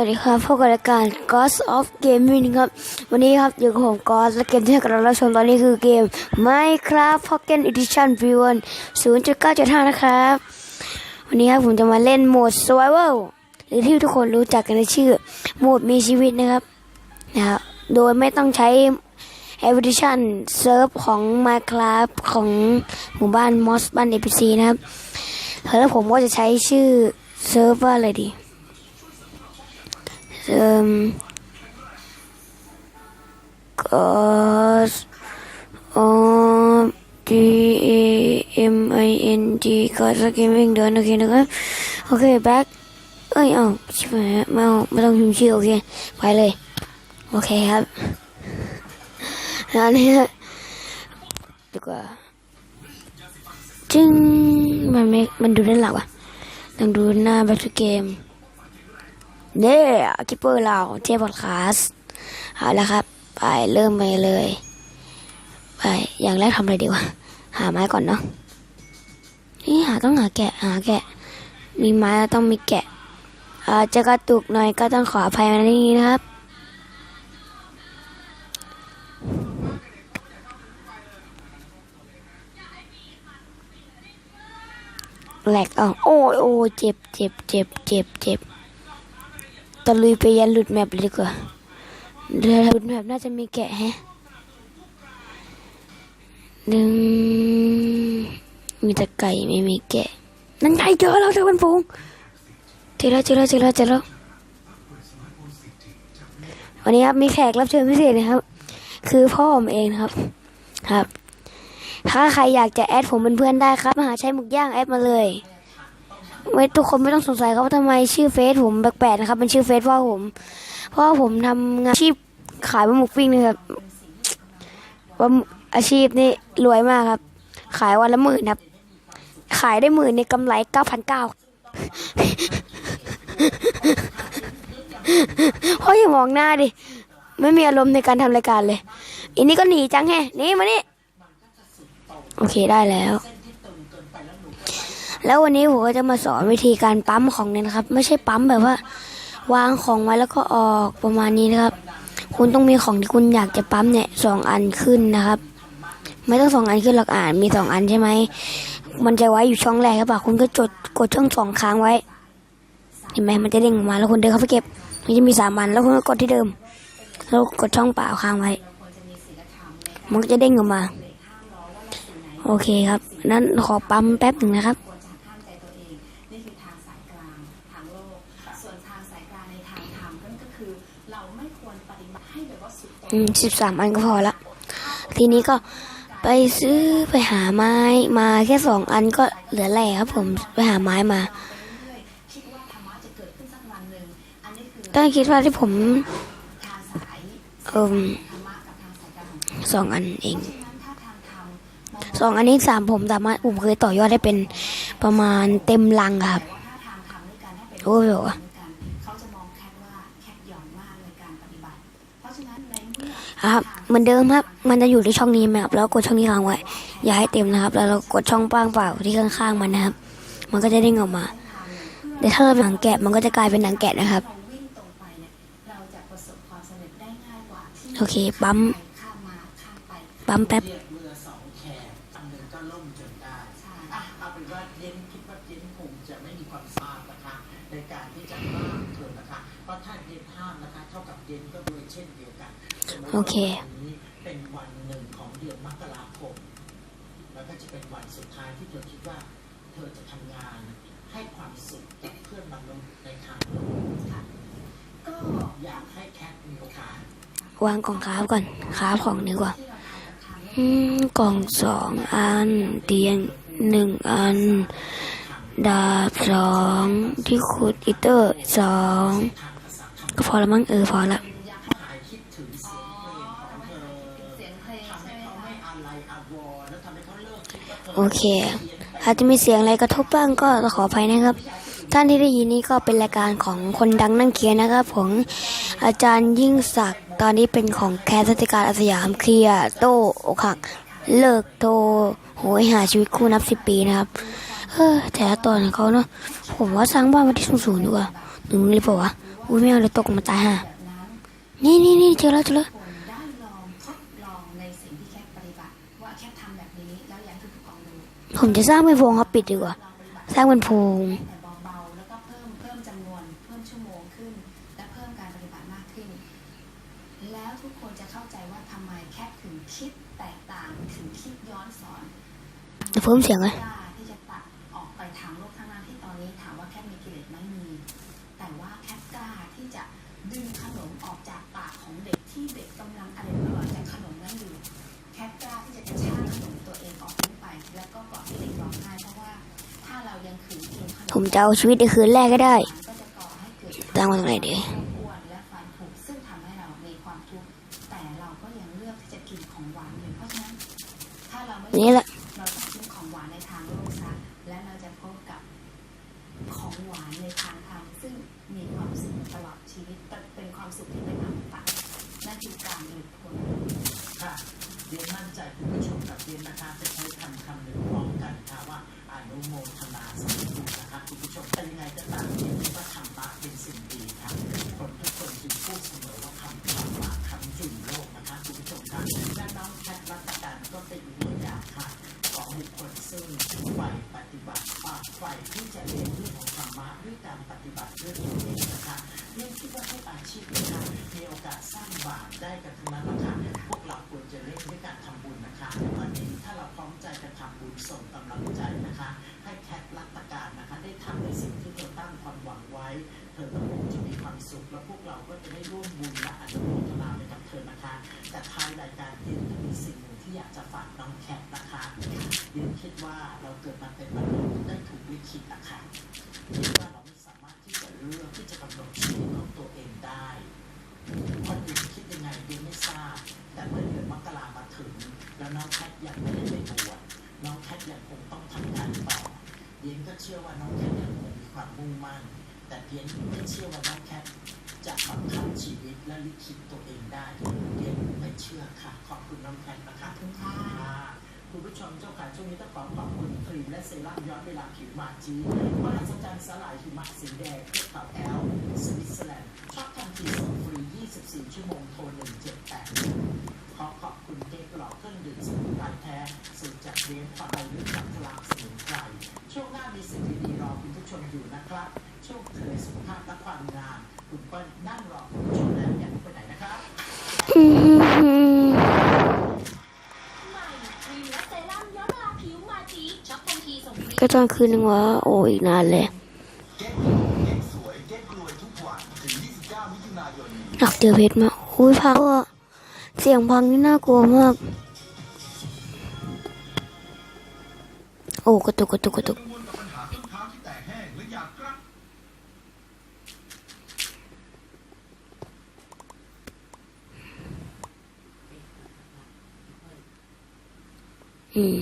วัสดีครับพบกับรายการ Ghost of Gaming ครับ วันนี้ครับอยู่กับผม Ghost และเกมที่กำลังรับชมตอนนี้คือเกม Minecraft Pocket Edition V1 0.9.5 นะครับ วันนี้ครับผมจะมาเล่นโหมด Survival หรือที่ทุกคนรู้จักกันในชื่อ โหมดมีชีวิตนะครับนะครับ โดยไม่ต้องใช้ Edition Serve ของ Minecraft ของหมู่บ้าน Moss บ้าน NPC นะครับแล้วผมก็จะใช้ชื่อเซิร์ฟว่าอะไรดี um, cos um, G A M I N G cos gaming เดินโอเคนะครับ โอเค back เอ้ยเอ้าชิบหายไม่เอาไม่ต้องพิมพ์ชื่อโอเค ไปเลย โอเคครับแล้วนี่ดีกว่าจึงมันไม่มันดูด้านหลังวะต้องดูหน้า back to game เเนี่ยคิปเปอร์เราเทพพอดคาสเอาละครับ ไปเริ่มไปเลย ไป อย่างแรกทำอะไรดีวะ หาไม้ก่อนเนาะนี่หาต้องหาแกะ หาแกะ มีไม้ต้องมีแกะอาจจะกระตุกหน่อยก็ต้องขออภัยมาในนี้นะครับ แหลกเอาโอ้ยโอ้เจ็บเจ็บเจ็บเจ็บเจ็บ ตะลุยไปยันหลุดแมปเลยดีกว่าเรือหลุดแมปน่าจะมีแกะแฮะหนึ่งมีแต่ไก่ไม่มีแกะ นั่นไงเจอแล้วเจอเป็นฝูงเจอแล้วเจอแล้วเจอแล้วเจอแล้ววันนี้ครับมีแขกรับเชิญพิเศษนะครับ คือพ่อผมเองครับ ครับ ถ้าใครอยากจะแอดผมเป็นเพื่อนได้ครับมหาชัยหมุกย่างแอดมาเลย ไม่ทุกคนไม่ต้องสงสัยครับว่าทำไมชื่อเฟซผมแปลกๆนะครับเป็นชื่อเฟซพ่อผม เพราะผมทำงานอาชีพขายปลาหมึกปิ้งนะครับว่าอาชีพนี้รวยมากครับ ขายวันละหมื่นครับ ขายได้หมื่นในกำไรเก้าพันเก้าพ่ออย่ามองหน้าดิ ไม่มีอารมณ์ในการทำรายการเลยอันนี้ก็หนีจังแฮหนี่มานี่ โอเคได้แล้ว แล้ววันนี้ผมก็จะมาสอนวิธีการปั๊มของเนี่ยนะครับ ไม่ใช่ปั๊มแบบว่า วางของไว้แล้วก็ออกประมาณนี้นะครับ คุณต้องมีของที่คุณอยากจะปั๊มเนี่ยสองอันขึ้นนะครับ ไม่ต้องสองอันขึ้นหรอกอ่านมีสองอันใช่ไหมมันจะไว้อยู่ช่องแรกครับป่ะคุณก็จดกดช่องสองค้างไว้เห็นไหมมันจะเด้งออกมาแล้วคุณเดินเข้าไปเก็บมันจะมีสามอันแล้วคุณก็กดที่เดิมแล้วกดช่องเปล่าค้างไว้ มันก็จะเด้งออกมา โอเคครับ นั้นขอปั๊มแป๊บหนึ่งนะครับ นี่คือทางสายกลางทางโลก ส่วนทางสายกลางในทางธรรมนั่นก็คือ เราไม่ควรปฏิบัติให้แบบว่าสุดโต่งอืมสิบสามอันก็พอละ ทีนี้ก็ไปซื้อไปหาไม้มาแค่สองอันก็เหลือแหล่ครับผมไปหาไม้มา คิดว่าธรรมะจะเกิดขึ้นสักวันหนึ่งอันนี้คือก็คิดว่าที่ผม ทางสายเอ่มธรรมะกับทางสายกลางของสองอันเอง ฉะนั้นถ้าทางธรรมมองสองอันนี้สามผมสามารถผมเคยต่อยอดได้เป็นประมาณเต็มลังครับถ้าทางธรรมด้วยการให้เป็น โอ้โหด้วยกันเขา ครับเหมือนเดิมครับ มันจะอยู่ที่ช่องนี้ไหมครับแล้วกดช่องนี้ค้างไว้ อย่าให้เต็มนะครับ แล้วเรากดช่องป้างเปล่าที่ข้างๆมันนะครับ มันก็จะเด้งออกมาแต่ถ้าเราหนังแกะมันก็จะกลายเป็นหนังแกะนะครับโอเคปั๊มปั๊มแป๊บ เท่ากับเย็นก็ด้วยเช่นเดียวกันโอเควันนี้เป็นวันหนึ่งของเดือนมกราคม แล้วก็จะเป็นวันสุดท้ายที่เธอคิดว่า เธอจะทำงานให้ความสุขกับเพื่อนมนุษย์ในทางโลกค่ะก็อยากให้แคทมีโอกาสวางกล่องค้าฟก่อนค้าฟของดีกว่าที่เราทำกับทางอืมกล่องสองอัน เตียงหนึ่งอัน ดาบสองที่ขุดอิเตอร์สอง ก็พอละมั้งเออพอละหายคิดถึงเสียงเพลงขอเคะไม่อะไรอาวรณ์แล้าเลิกคิดว่าเธอโอเคอาจจะมีเสียงอะไรกระทบบ้างก็ขออภัยนะครับ ท่านที่ได้ยินนี้ก็เป็นรายการของคนดังนั่งเคียนะครับผมอาจารย์ยิ่งศักดิ์ตอนนี้เป็นของแคสติการอาสยามเคลียโตอกหัก เลิกโตโหยหาชีวิตคู่นับสิบปีนะครับเออแต่ละตอนของเขาเนาะผมว่าสร้างบ้านมาที่สูงๆดีกว่าหนึ่งเลยเปล่าวะ อุ้ยไม่เอาเลยตกมาตายห่าแบบนั้นนี่นี่นี่เจอแล้วเจอแล้วผมจะสร้างเป็นโพรงครับปิดดีกว่า สร้างเป็นโพรงแล้วก็เพิ่มเพิ่มจำนวนเพิ่มชั่วโมงขึ้นและเพิ่มการปฏิบัติมากขึ้นแล้วทุกคนจะเข้าใจว่าทำไมแคทถึงคิดแตกต่างถึงคิดย้อนสอนเดี๋ยวเพิ่มเสียงเลย ผมจะเอาชีวิตในคืนแรกก็ได้ก็จะก่อให้เกิดตั้งไว้ตรงไหนดีอ้วนและฟันผุซึ่งทำให้เรามีความทุกข์แต่เราก็ยังเลือกที่จะ เรียนใจคุณผู้ชมกับเรียนนะคะจะใช้คำคำหนึ่งพร้อมกันค่ะว่าอนุโมทนาสิ่งดีนะคะคุณผู้ชมเป็นยังไงก็ตามเรียนว่าธรรมะเป็นสิ่งดีค่ะคนทุกคนจึงพูดเสมอว่าคำธรรมะคำจุนโลกนะคะคุณผู้ชมค่ะและน้องแพทรัตการก็เป็นอีกตัวอย่างค่ะของบุคคลซึ่งใฝ่ปฏิบัติอ่าใฝ่ที่จะ เรียนเรื่องของธรรมะด้วยการปฏิบัติด้วยตัวเองนะคะเรียนคิดว่าทุกอาชีพนะคะมีโอกาสสร้างบาปได้กันทั้งนั้นนะคะพวกเราควรจะเล่นด้วยการทำบุญนะคะวันนี้ถ้าเราพร้อมใจกันทำบุญส่งกำลังใจนะคะ ให้แคทรัตการนะคะได้ทำในสิ่งที่เธอตั้งความหวังไว้ เธอก็คงจะมีความสุขและพวกเราก็จะได้ร่วมบุญและอนุโมทนาไปกับเธอนะคะ แต่ท้ายรายการเรียนมีสิ่งหนึ่งที่อยากจะฝากน้องแคทนะคะเรียนคิดว่าเราเกิดมาเป็นมนุษย์ ได้ถูกลิขิตนะคะว่าเราไม่สามารถที่จะเลือกที่จะกำหนดชีวิตของตัวเองได้คนอื่นคิดยังไงเรียนไม่ทราบ แต่เมื่อเดือนมกรามาถึง แล้วน้องแคทยังไม่ได้ไปบวชน้องแคทยังคงต้องทำงานต่อเรียนก็เชื่อว่าน้องแคทยังคงมีความมุ่งมั่น แต่เพียงไม่เชื่อว่าน้องแคทจะบังคับชีวิตและลิขิตตัวเองได้เรียนไม่เชื่อค่ะ ขอบคุณน้องแคทนะคะขอบคุณ คุณผู้ชมเจ้าค่ะช่วงนี้ต้องขอขอบคุณครีมและเซรั่มย้อนเวลาผิวมาจีมหัศจรรย์สลายหิมะสีแดงเทือกเขาแอ ก็ตอนคืนนึงวะโอ้ยอีกนานเลยเก๊กเก๊กสวยเก๊กรวยทุกวักเจอเพชรมาอุ้ยพักอะเสียงพังนี่น่ากลัวมาก โอ้กระตุกกระตุกกระตุกกังวลกับปัญหาทุกเท้าที่แตกแห้งและอยากกลับ อืม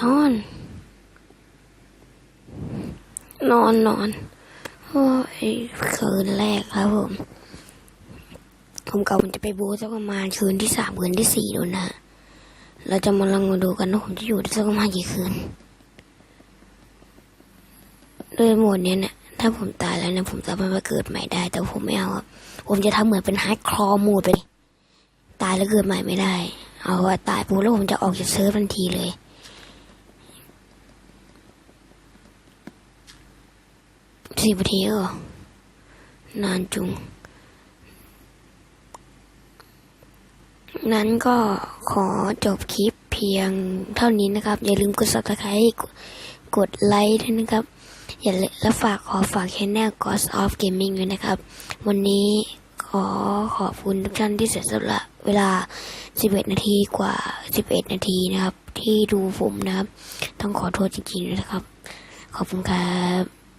นอน นอนนอนโอ้ยคืนแรกครับผม ผมกะผมจะไปบูสักประมาณคืนที่สามคืนที่สี่นู่นะฮะเราจะมาลองมาดูกันว่าผมจะอยู่ได้สักประมาณกี่คืนโดยโหมดเนี้ยเนี่ยถ้าผมตายแล้วเนี่ยผมสามารถมาเกิดใหม่ได้ แต่ผมไม่เอาครับ ผมจะทำเหมือนเป็นฮาร์ดคอร์โหมดไปตายแล้วเกิดใหม่ไม่ได้ เอาว่าตายปุ๊บแล้วผมจะออกจากเซิร์ฟทันทีเลย สิบนาทีก็นานจุง นั้นก็ขอจบคลิปเพียงเท่านี้นะครับ อย่าลืมกด subscribe กดไลค์ด้วยนะครับ อย่าลืมและฝากขอฝากช anel Ghost of Gaming ด้วยนะครับ วันนี้ขอขอบคุณทุกท่านที่เสียสละเวลา 11 นาทีกว่า 11 นาทีนะครับ ที่ดูผมนะครับ ต้องขอโทษจริงๆนะครับ ขอบคุณครับ